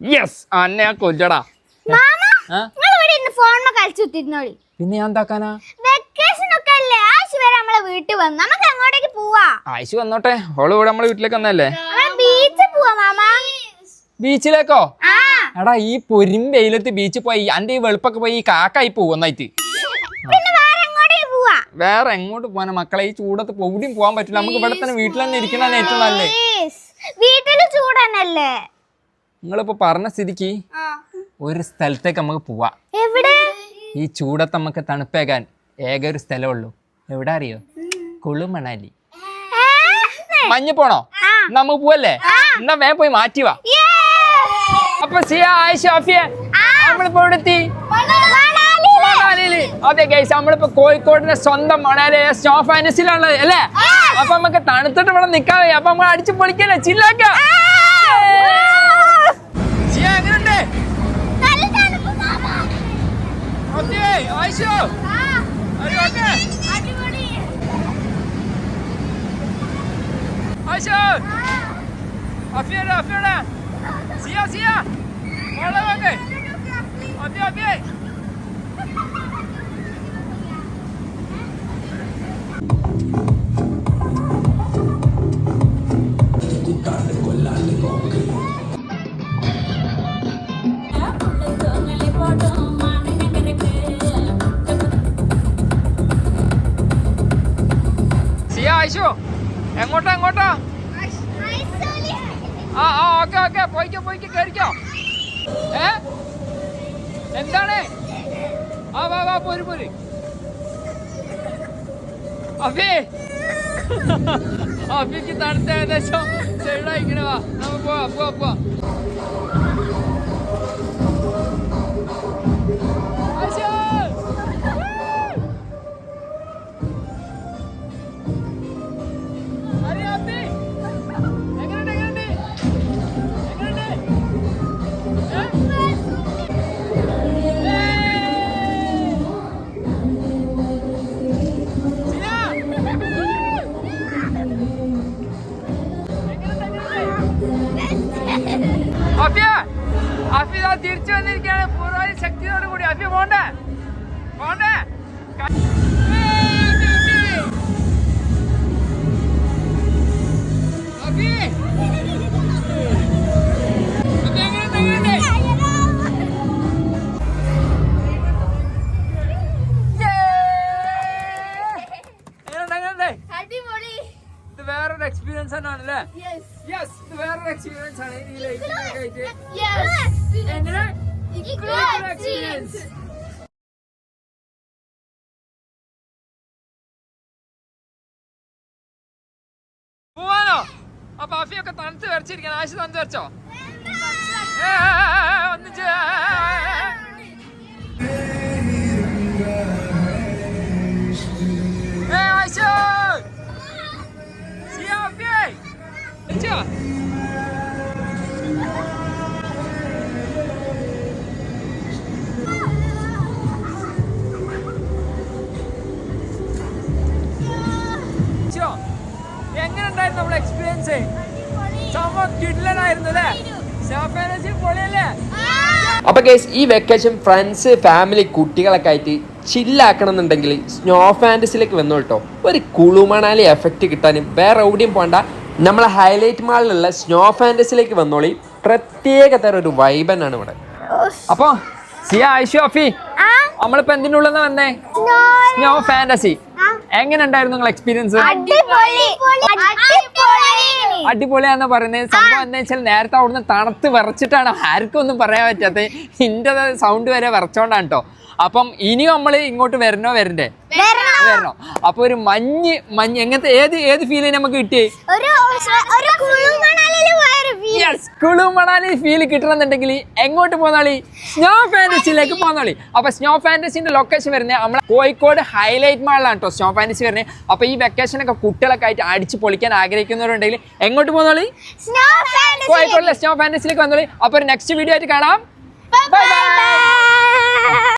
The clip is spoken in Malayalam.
യെസ് അന്നെ കൊല്ലടാ. ആ? പിന്നെ ഞാൻ എന്താക്കാനാ? വീട്ടിൽ വന്ന്. നമുക്ക് അങ്ങോട്ടേക്ക് പോവാ. ആയിഷു വന്നോട്ടെ. ഓൾ ഇവിടെ നമ്മളെ വീട്ടിലേക്ക് വന്നല്ലേ ബീച്ചിൽ പോവാ മാമാ. ബീച്ചിലേക്കോ എടാ ഈ പൊരും വെയിലത്ത് ബീച്ചിൽ പോയി അന്റെ ഈ വെളുപ്പൊക്കെ പോയി ഈ കാക്കായി പോവുന്നായിട്ട് വേറെ എങ്ങോട്ട് പോകാനാ? മക്കളെ ഈ ചൂടത്ത് എവിടെയും പോകാൻ പറ്റില്ല. നമുക്ക് ഇവിടെ തന്നെ വീട്ടിൽ തന്നെ ഇരിക്കണതാണ് ഏറ്റവും നല്ലേ. വീട്ടിൽ ചൂടന്നല്ലേ? നിങ്ങളിപ്പോ പറഞ്ഞ സ്ഥിതിക്ക് ഒരു സ്ഥലത്തേക്ക് നമുക്ക് പോവാ. എവിടെ? ഈ ചൂടത്ത് നമുക്ക് തണുപ്പേകാൻ ഏക ഒരു സ്ഥലമുള്ളൂ. എവിടെ അറിയോ? കുളുമണാലി? മഞ്ഞ് പോണോ? നമുക്ക് പോവല്ലേ? എന്നാ വേഗം പോയി മാറ്റി വാ. Yeah. അപ്പൊ സിയ ആയിഷ അഫിയ നമ്മളിപ്പോ ഇവിടെ എത്തി അതെ ഗൈസ് നമ്മളിപ്പോ കോഴിക്കോടിന്റെ സ്വന്തം മണാലി സ്നോ ഫാനസിലുള്ളത് അല്ലേ? അപ്പൊ നമുക്ക് തണുത്തിട്ട് ഇവിടെ നിക്കാൻ വയ്യ അപ്പൊ നമ്മൾ അടിച്ചു പൊളിക്കല്ലേ? ചില്ലാക്ക. ആയിഷോ? ആ. ആയിഷോ എങ്ങോട്ടാ എങ്ങോട്ടാ. ആ ആ ഓക്കെ ഓക്കെ പോയിക്കോ പോയിക്കോ കയറിക്കോ ഏ? എന്താണ്? ആ വാ വാ പോര് പോര്. അഫി അഫിക്ക് തണുത്ത ഏകദേശം സൈഡായിക്കണ വാ. നമുക്ക് പോവാ പോവാ പോവാ. അഫിയ അഫി ദാ തിരിച്ചു വന്നിരിക്കുകയാണ് പൂർവാധി ശക്തിയോട് കൂടി അഫിയ പോണ്ടേ പോണ്ടേ? അടിപൊളി. ഇത് വേറൊരു എക്സ്പീരിയൻസ് തന്നെയാണല്ലേ. യെസ് ഇത് വേറൊരു എക്സ്പീരിയൻസ് ആണ് ഈ ലൈഫിലൊക്കെ ആയിട്ട് Yes. എങ്ങനെ Equal experience. പോവാനോ അപ്പൊ അഫിയൊക്കെ തണുത്ത് വരച്ചിരിക്കണം ആശ തണുത്ത് വരച്ചോ ഏ, ഏ, ഏ, ഏ, ഒന്നിച്ച് ഏ, ഏ, ഏ. ഏ, ആയിഷ! നമ്മൾ എക്സ്പീരിയൻസ് സംഭവം കിഡ്ലനായിരുന്നു അല്ലേ? പൊളിയല്ലേ? അപ്പൊ കേസ് ഈ വെക്കേഷൻ ഫ്രണ്ട്സ് ഫാമിലി കുട്ടികളൊക്കെ ആയിട്ട് ചില്ലാക്കണം എന്നുണ്ടെങ്കിൽ സ്നോ ഫാന്റസിലേക്ക് വന്നു കേട്ടോ ഒരു കുളുമണാലി എഫക്റ്റ് കിട്ടാനും വേറെ എവിടെയും പോകണ്ട നമ്മളെ ഹൈലൈറ്റ് മാളിലുള്ള സ്നോ ഫാന്റസിലേക്ക് വന്നോളി. പ്രത്യേക തരം ഒരു വൈബനാണ് ഇവിടെ. അപ്പൊ സിയ അഫി. നമ്മളിപ്പോ എന്തിനുള്ളതാ വന്നേ? സ്നോ ഫാന്റസി ആ. എങ്ങനെ ഉണ്ടായിരുന്നു നിങ്ങൾ എക്സ്പീരിയൻസ്. അടിപൊളിയാന്ന് പറയുന്നത്. സംഭവം എന്താ വെച്ചാൽ നേരത്തെ അവിടുന്ന് തണുത്ത് വിറച്ചിട്ടാണ്. ആർക്കും ഒന്നും പറയാൻ പറ്റാത്തത് ഇന്റെ സൗണ്ട് വരെ വിറച്ചോണ്ടാണ് കേട്ടോ അപ്പം ഇനി നമ്മൾ ഇങ്ങോട്ട് വരണോ വരണ്ടേ? വരണോ. അപ്പൊ ഒരു മഞ്ഞ് മഞ്ഞ് എങ്ങനത്തെ ഏത് ഏത് ഫീൽ നമുക്ക് കിട്ടിയേ? ഒരു ഒരു കുളുമണലിൽ പോയൊരു വീ- യെസ് കുളു മണാലി ഫീൽ കിട്ടണമെന്നുണ്ടെങ്കിൽ എങ്ങോട്ട് പോന്നാളി? സ്നോ ഫാന്റസിയിലേക്ക് പോന്നാളി. അപ്പൊ സ്നോ ഫാന്റസിന്റെ ലൊക്കേഷൻ വരുന്നത് നമ്മളെ കോഴിക്കോട് ഹൈലൈറ്റ് മാളിലാണ് കേട്ടോ സ്നോ ഫാന്റസി വരുന്നത്. അപ്പൊ ഈ വെക്കേഷനൊക്കെ കുട്ടികളൊക്കെ ആയിട്ട് അടിച്ച് പൊളിക്കാൻ ആഗ്രഹിക്കുന്നവരുണ്ടെങ്കിൽ എങ്ങോട്ട് പോന്നാളി. കോഴിക്കോടിലെ സ്നോ ഫാന്റസിലേക്ക് വന്നോളി. അപ്പൊ ഒരു നെക്സ്റ്റ് വീഡിയോ ആയിട്ട് കാണാം. Bye bye.